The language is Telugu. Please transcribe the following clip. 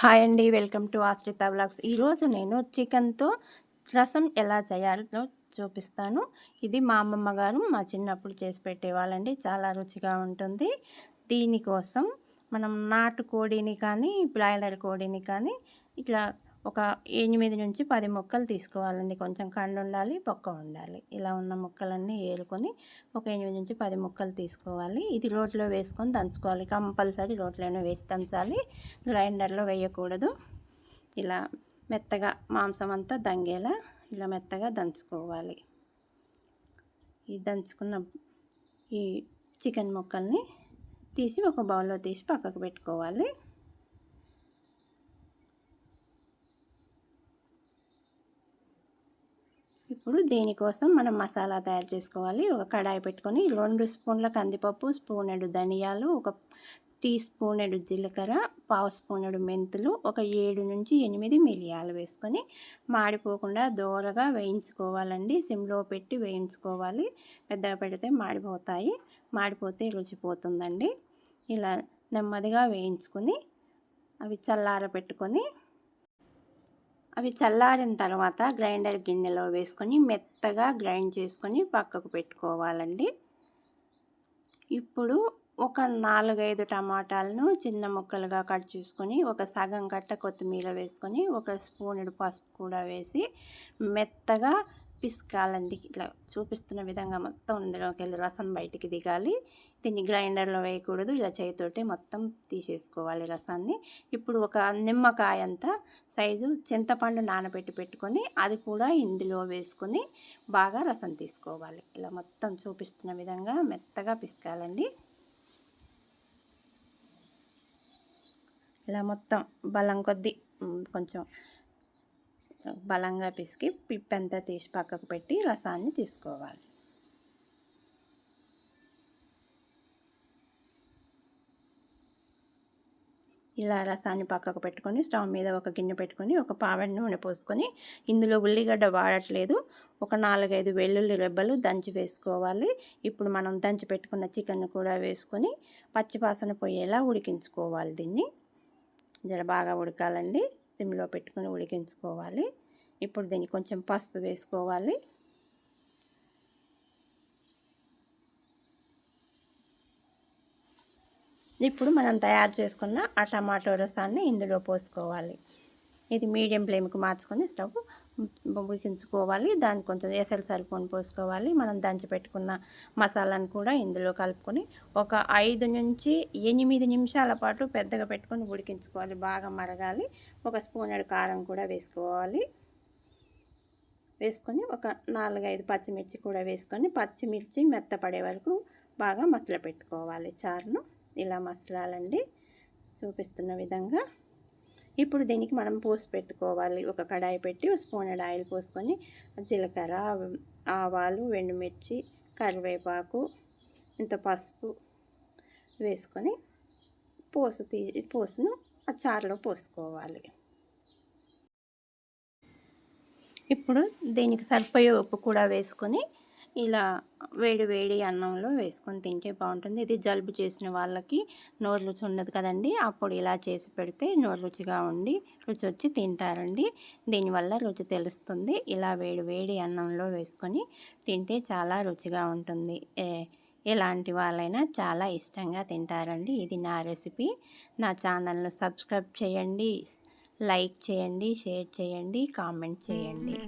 హాయ్ అండి. వెల్కమ్ టు ఆశ్రిత బ్లాగ్స్ ఈరోజు నేను చికెన్తో రసం ఎలా చేయాలో చూపిస్తాను. ఇది మా అమ్మమ్మ గారు మా చిన్నప్పుడు చేసి పెట్టేవాళ్ళండి. చాలా రుచిగా ఉంటుంది. దీనికోసం మనం నాటు కోడిని కానీ బ్రాయిలర్ కోడిని కానీ ఇట్లా ఒక ఎనిమిది నుంచి పది ముక్కలు తీసుకోవాలండి. కొంచెం కండు ఉండాలి పొక్క ఉండాలి. ఇలా ఉన్న ముక్కలన్నీ ఏరుకొని ఒక ఎనిమిది నుంచి పది ముక్కలు తీసుకోవాలి. ఇది రోట్లో వేసుకొని దంచుకోవాలి. కంపల్సరీ రోట్లోనే వేసి దంచాలి. గ్రైండర్లో వేయకూడదు. ఇలా మెత్తగా మాంసం అంతా దంగేలా ఇలా మెత్తగా దంచుకోవాలి. ఈ దంచుకున్న ఈ చికెన్ ముక్కల్ని తీసి ఒక బౌల్లో తీసి పక్కకు పెట్టుకోవాలి. ఇప్పుడు దీనికోసం మనం మసాలా తయారు చేసుకోవాలి. ఒక కడాయి పెట్టుకొని రెండు స్పూన్ల కందిపప్పు స్పూనెడు ధనియాలు ఒక టీ స్పూనెడు జీలకర్ర పావు స్పూనెడు మెంతులు ఒక ఏడు నుంచి ఎనిమిది మిరియాలు వేసుకొని మాడిపోకుండా దోరగా వేయించుకోవాలండి. సిమ్లో పెట్టి వేయించుకోవాలి. పెద్దగా పెడితే మాడిపోతాయి. మాడిపోతే రుచిపోతుందండి. ఇలా నెమ్మదిగా వేయించుకొని అవి చల్లార పెట్టుకొని అవి చల్లారిన తర్వాత గ్రైండర్ గిన్నెలో వేసుకొని మెత్తగా గ్రైండ్ చేసుకొని పక్కకు పెట్టుకోవాలండి. ఇప్పుడు ఒక నాలుగైదు టమాటాలను చిన్న ముక్కలుగా కట్ చేసుకొని ఒక సగం కట్ట కొత్తిమీర వేసుకొని ఒక స్పూనుడు పసుపు కూడా వేసి మెత్తగా పిసకాలండి. ఇట్లా చూపిస్తున్న విధంగా మొత్తం ఇందులోకి వెళ్ళి రసం బయటికి దిగాలి. దీన్ని గ్రైండర్లో వేయకూడదు. ఇలా చేతితోటి మొత్తం తీసేసుకోవాలి రసాన్ని. ఇప్పుడు ఒక నిమ్మకాయ అంతా సైజు చింతపండు నానబెట్టి పెట్టుకొని అది కూడా ఇందులో వేసుకొని బాగా రసం తీసుకోవాలి. ఇలా మొత్తం చూపిస్తున్న విధంగా మెత్తగా పిసకాలండి. ఇలా మొత్తం బలం కొద్దీ కొంచెం బలంగా పిసికి పిప్పంతా తీసి పక్కకు పెట్టి రసాన్ని తీసుకోవాలి. ఇలా రసాన్ని పక్కకు పెట్టుకొని స్టవ్ మీద ఒక గిన్నె పెట్టుకొని ఒక పావడి నూనె పోసుకొని ఇందులో ఉల్లిగడ్డ వాడట్లేదు. ఒక నాలుగైదు వెల్లుల్లి రెబ్బలు దంచి వేసుకోవాలి. ఇప్పుడు మనం దంచి పెట్టుకున్న చికెన్ కూడా వేసుకొని పచ్చిపాసన పోయేలా ఉడికించుకోవాలి దీన్ని. జర బాగా ఉడకాలండి. సిమ్లో పెట్టుకొని ఉడికించుకోవాలి. ఇప్పుడు దీన్ని కొంచెం పసుపు వేసుకోవాలి. ఇప్పుడు మనం తయారు చేసుకున్న ఆ టమాటో రసాన్ని ఇందులో పోసుకోవాలి. ఇది మీడియం ఫ్లేమ్కి మార్చుకొని స్టవ్ ఉడికించుకోవాలి దాన్ని కొంచెం ఎసలు సరిపోని పోసుకోవాలి. మనం దంచి పెట్టుకున్న మసాలాను కూడా ఇందులో కలుపుకొని ఒక ఐదు నుంచి ఎనిమిది నిమిషాల పాటు పెద్దగా పెట్టుకొని ఉడికించుకోవాలి. బాగా మరగాలి. ఒక స్పూన్ కారం కూడా వేసుకోవాలి. వేసుకొని ఒక నాలుగైదు పచ్చిమిర్చి కూడా వేసుకొని పచ్చిమిర్చి మెత్తపడే వరకు బాగా మసల పెట్టుకోవాలి చారును ఇలా మసలాలండి. చూపిస్తున్న విధంగా ఇప్పుడు దీనికి మనం పోసి పెట్టుకోవాలి. ఒక కడాయి పెట్టి స్పూన్ ఆయిల్ పోసుకొని జీలకర్ర ఆవాలు ఎండుమిర్చి కరివేపాకు ఇంత పసుపు వేసుకొని పోసు తీ పోసును ఆ చారులో పోసుకోవాలి. ఇప్పుడు దీనికి సరిపోయే ఉప్పు కూడా వేసుకొని ఇలా వేడి వేడి అన్నంలో వేసుకొని తింటే బాగుంటుంది. ఇది జలుబు చేసిన వాళ్ళకి నోరు రుచి ఉండదు కదండి. అప్పుడు ఇలా చేసి పెడితే నోరు రుచిగా ఉండి రుచి వచ్చి తింటారండి. దీనివల్ల రుచి తెలుస్తుంది. ఇలా వేడి వేడి అన్నంలో వేసుకొని తింటే చాలా రుచిగా ఉంటుంది. ఎలాంటి వాళ్ళైనా చాలా ఇష్టంగా తింటారండి. ఇది నా రెసిపీ. నా ఛానల్ను సబ్స్క్రైబ్ చేయండి. లైక్ చేయండి షేర్ చేయండి కామెంట్ చేయండి.